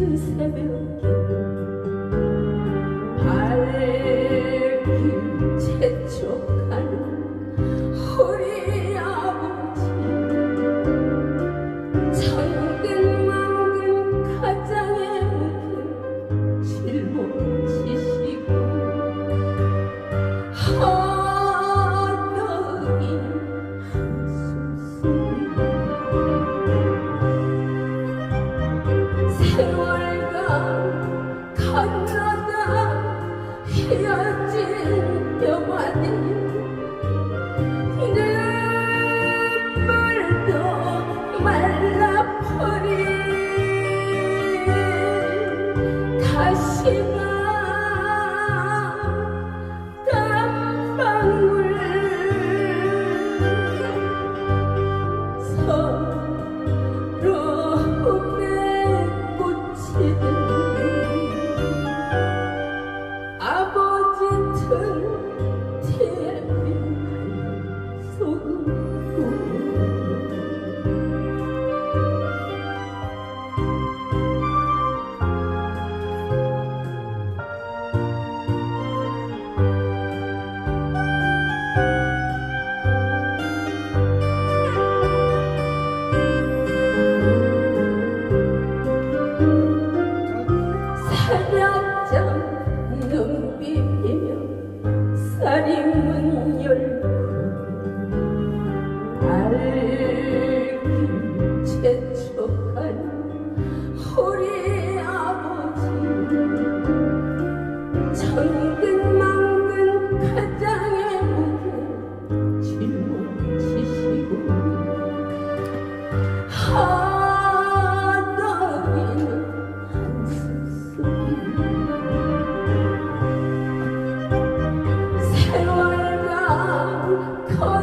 to seven. love. 밝은 채척한 허리 come.